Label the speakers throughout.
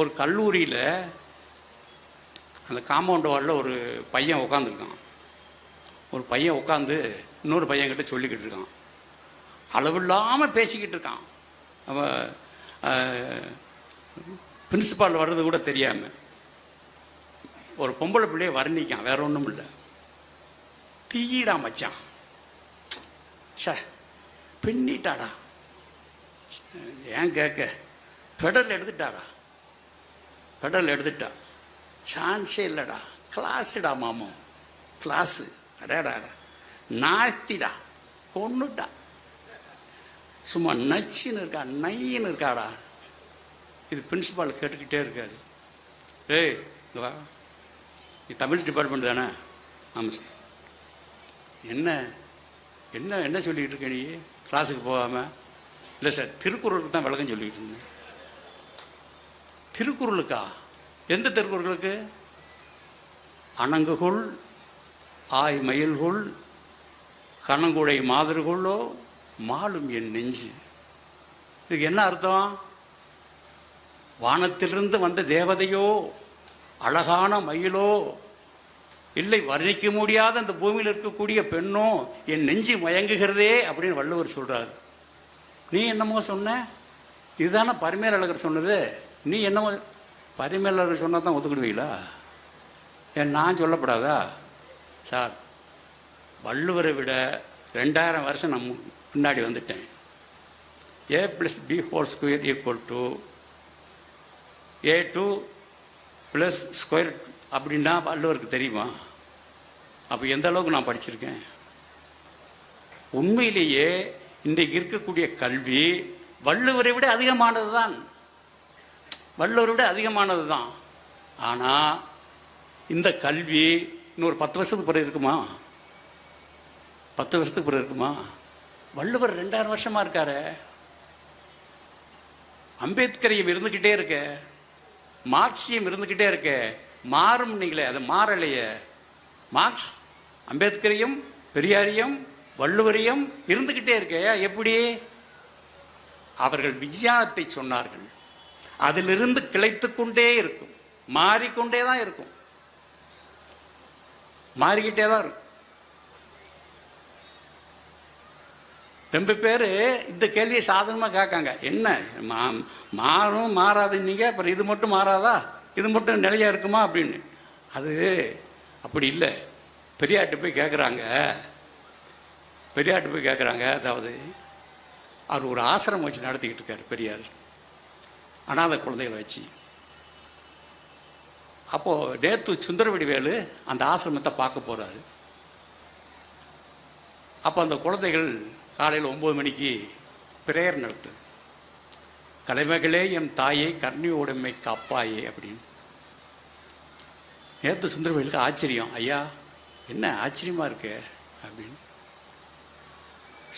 Speaker 1: ஒரு கல்லூரியில் அந்த காம்பவுண்ட் வாலில் ஒரு பையன் உட்காந்துருக்கான் ஒரு பையன் உட்காந்து இன்னொரு பையன்கிட்ட சொல்லிக்கிட்டு இருக்கான். அளவில்லாமல் பேசிக்கிட்டு இருக்கான். அவன் பிரின்சிபால் வர்றது கூட தெரியாமல் ஒரு பொம்பளை பிள்ளைய வர்ணிக்கான் வேற ஒன்றும் இல்லை. தீயிடா மச்சான். சே பின்னிட்டாடா. ஏன் கேட்க பெடல் எடுத்துட்டாடா. பெடல் எடுத்துட்டா. சான்ஸே இல்லைடா. கிளாஸுடா மாமோ. கிளாஸு. அடாடாடா. நாஸ்திடா. கொண்டுட்டா சும்மா நச்சுன்னு இருக்கா நையின்னு இருக்காடா. இது பிரின்சிபால் கேட்டுக்கிட்டே இருக்காரு. ஏய் வா. நீ தமிழ் டிபார்ட்மெண்ட் தானே? ஆமாம் சார் என்ன? என்ன என்ன சொல்லிக்கிட்டு இருக்க நீ? கிளாஸுக்கு போகாமல் இல்லை சார் திருக்குறளுக்கு தான் விளக்கம் சொல்லிக்கிட்டு இருந்தேன். திருக்குறளுக்கா? எந்த திருக்குறளுக்கு? அணங்குகொள் ஆய் மயில்கொள் கணங்குடை மாதர்களோ மாலும் என் நெஞ்சு. இதுக்கு என்ன அர்த்தம்? வானத்திலிருந்து வந்த தேவதையோ அழகான மயிலோ இல்லை வர்ணிக்க முடியாத அந்த பூமியில் இருக்கக்கூடிய பெண்ணோ என் நெஞ்சு மயங்குகிறதே அப்படின்னு வள்ளுவர் சொல்கிறார் நீ என்னமோ சொன்ன? இதுதானே பரிமேலழகர் சொன்னது? நீ என்னமோ பரிமையாளர்கள் சொன்னால் தான் ஒத்துக்கிடுவீங்களா? ஏன் நான் சொல்லப்படாதா? சார் வள்ளுவரை விட ரெண்டாயிரம் வருஷம் நான் முன்னாடி பின்னாடி வந்துட்டேன். A plus B whole square equal to A two plus square அப்படின்னா வள்ளுவருக்கு தெரியுமா? அப்போ எந்த அளவுக்கு நான் படிச்சிருக்கேன்? உண்மையிலேயே இன்றைக்கு இருக்கக்கூடிய கல்வி வள்ளுவரை விட அதிகமானது தான் வள்ளுவரை விட அதிகமானது தான் ஆனால் இந்த கல்வி இன்னொரு பத்து வருஷத்துக்கு பிறகு இருக்குமா? பத்து வருஷத்துக்கு பிறகு இருக்குமா? வள்ளுவர் ரெண்டாயிரம் வருஷமாக இருக்காரு. அம்பேத்கரையும் இருந்துக்கிட்டே இருக்க. மார்க்சியம் இருந்துக்கிட்டே இருக்க. மாறும் நீங்களே அது மாறலையே. மார்க்ஸ் அம்பேத்கரையும் பெரியாரையும் வள்ளுவரையும் இருந்துக்கிட்டே இருக்க எப்படி? அவர்கள் விஞ்ஞானத்தை சொன்னார்கள். அதிலிருந்து கிளைத்து கொண்டே இருக்கும். மாறிக்கொண்டே தான் இருக்கும். மாறிக்கிட்டே தான் இருக்கும். ரொம்ப பேர் இந்த கேள்வியை சாதனமாக கேட்காங்க. என்ன? மா மாறும் மாறாதுன்னீங்க அப்புறம் இது மட்டும் மாறாதா? இது மட்டும் நிலையா இருக்குமா? அப்படின்னு. அது அப்படி இல்லை. பெரியார்கிட்ட போய் கேட்குறாங்க பெரியார்கிட்ட போய் கேட்குறாங்க அதாவது அவர் ஒரு ஆசிரமம் வச்சு நடத்திக்கிட்டு இருக்கார் பெரியார். அனாதை குழந்தைகளை வச்சு. அப்போது நேத்து சுந்தரவடிவேலு அந்த ஆசிரமத்தை பார்க்க போகிறாரு அப்போ அந்த குழந்தைகள் காலையில் ஒம்பது மணிக்கு பிரேயர் நடத்து கலைமகளே என் தாயை கர்ணியோடமை காப்பாயே அப்படின்னு. நேற்று சுந்தரவேலுக்கு ஆச்சரியம். ஐயா என்ன ஆச்சரியமாக இருக்கு அப்படின்னு.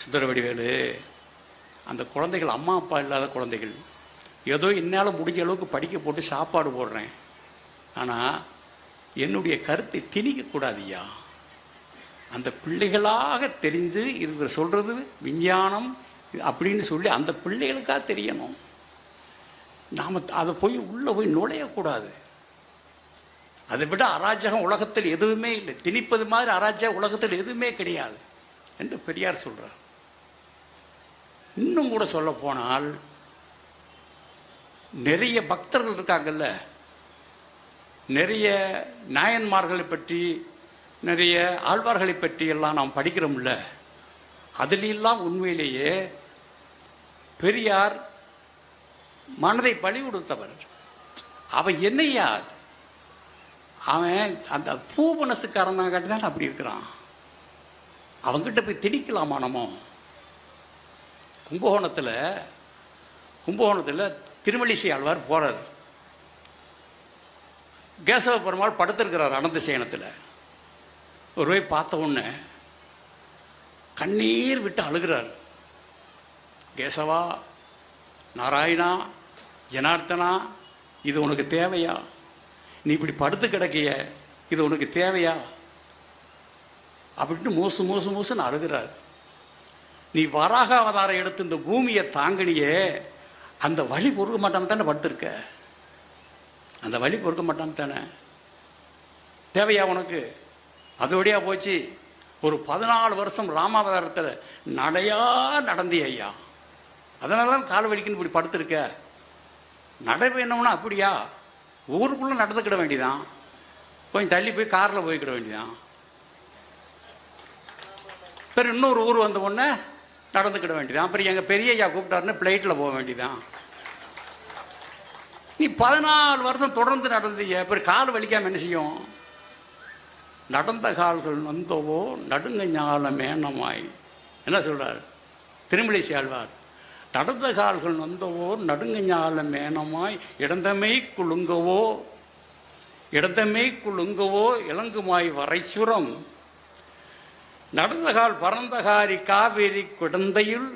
Speaker 1: சுந்தரவடிவேலு அந்த குழந்தைகள் அம்மா அப்பா இல்லாத குழந்தைகள் ஏதோ என்னால் முடிஞ்ச அளவுக்கு படிக்க போட்டு சாப்பாடு போடுறேன். ஆனால் என்னுடைய கருத்தை திணிக்கக்கூடாதியா அந்த பிள்ளைகளாக தெரிஞ்சு இவங்க சொல்கிறது விஞ்ஞானம் அப்படின்னு சொல்லி அந்த பிள்ளைகளுக்காக தெரியணும். நாம் அதை போய் உள்ளே போய் நுழையக்கூடாது அதை விட அராஜகம் உலகத்தில் எதுவுமே இல்லை. திணிப்பது மாதிரி அராஜகம் உலகத்தில் எதுவுமே கிடையாது என்று பெரியார் சொல்கிறார் இன்னும் கூட சொல்ல போனால் நிறைய பக்தர்கள் இருக்காங்கல்ல. நிறைய நாயன்மார்களை பற்றி நிறைய ஆழ்வார்களை பற்றி எல்லாம் நாம் படிக்கிறோம்ல. அதிலெல்லாம் உண்மையிலேயே பெரியார் மனதை பலி கொடுத்தவர். அவன் என்னையா அவன் அந்த பூ மனசுக்காரனாக தான் அப்படி இருக்கிறான். அவன்கிட்ட போய் திணிக்கலாமா நம்ம? கும்பகோணத்தில் கும்பகோணத்தில் திருமலிசை ஆழ்வார் போகிறார் கேசவ பெருமாள் படுத்திருக்கிறார் அனந்த சேனத்தில் ஒரு போய் பார்த்த உடனே கண்ணீர் விட்டு அழுகிறார். கேசவா நாராயணா ஜனார்த்தனா இது உனக்கு தேவையா? நீ இப்படி படுத்து கிடக்கிய இது உனக்கு தேவையா? அப்படின்ட்டு மோசு மோசு மோசுன்னு அழுகிறார். நீ வராக அவதாரம் எடுத்து இந்த பூமியை தாங்கினியே அந்த வழி பொறுக்க மாட்டாமல் தானே படுத்திருக்க? அந்த வழி பொறுக்க மாட்டாமல் தானே? தேவையா உனக்கு? அதோடையா போச்சு. ஒரு பதினாலு வருஷம் ராமாவதாரத்தில் நடையா நடந்தி ஐயா. அதனால தான் கால் வலிக்குன்னு இப்படி படுத்திருக்க. நடை வேணும்னா அப்படியா? ஊருக்குள்ளே நடந்துக்கிட வேண்டியதான் கொஞ்சம் தள்ளி போய் காரில் போய்க்கிட வேண்டியதான் பிறகு இன்னொரு ஊர் வந்த உடனே நடந்துக்கிட வேண்டியதான் அப்புறம் எங்கள் பெரியய்யா கூப்பிட்டாருன்னு பிளைட்டில் போக வேண்டியதான் நீ பதினாலு வருஷம் தொடர்ந்து நடந்தீங்க அப்புறம் கால் வலிக்காம என்ன செய்யும்? நடந்த கால்கள் வந்தவோ நடுங்க ஞான மேனமாய். என்ன சொல்கிறார் திருமலை ஆழ்வார் நடந்த கால்கள் வந்தவோ நடுங்க ஞான மேனமாய் இடந்தமை குலுங்கவோ இடந்தமை குலுங்கவோ இளங்குமாய் வரைச்சுரம். நடந்தகால் பரந்தகாரி காவேரி குழந்தையுள்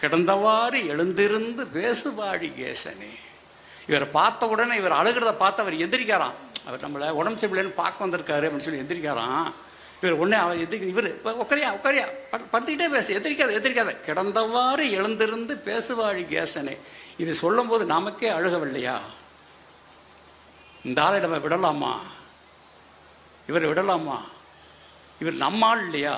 Speaker 1: கிடந்தவாறு எழுந்திருந்து பேசுபாடி கேசனே. இவரை பார்த்த உடனே இவர் அழுகிறத பார்த்து அவர் எந்திரிக்காராம் அவர் நம்மளை உடம்பு சரியில்லைன்னு பார்க்க வந்திருக்காரு அப்படின்னு சொல்லி எந்திரிக்காராம் இவர் உடனே அவர் எதிர்க்க இவர் உக்கரியா உக்கரையா படுத்துக்கிட்டே பேசு எதிரிக்காத எதிரிக்காத கிடந்தவாறு எழுந்திருந்து பேசுவாழி கேசனே. இது சொல்லும்போது நமக்கே அழுகவில்லையா? இந்த ஆளை நம்ம விடலாமா? இவரை விடலாமா? இவர் நம்மால் இல்லையா?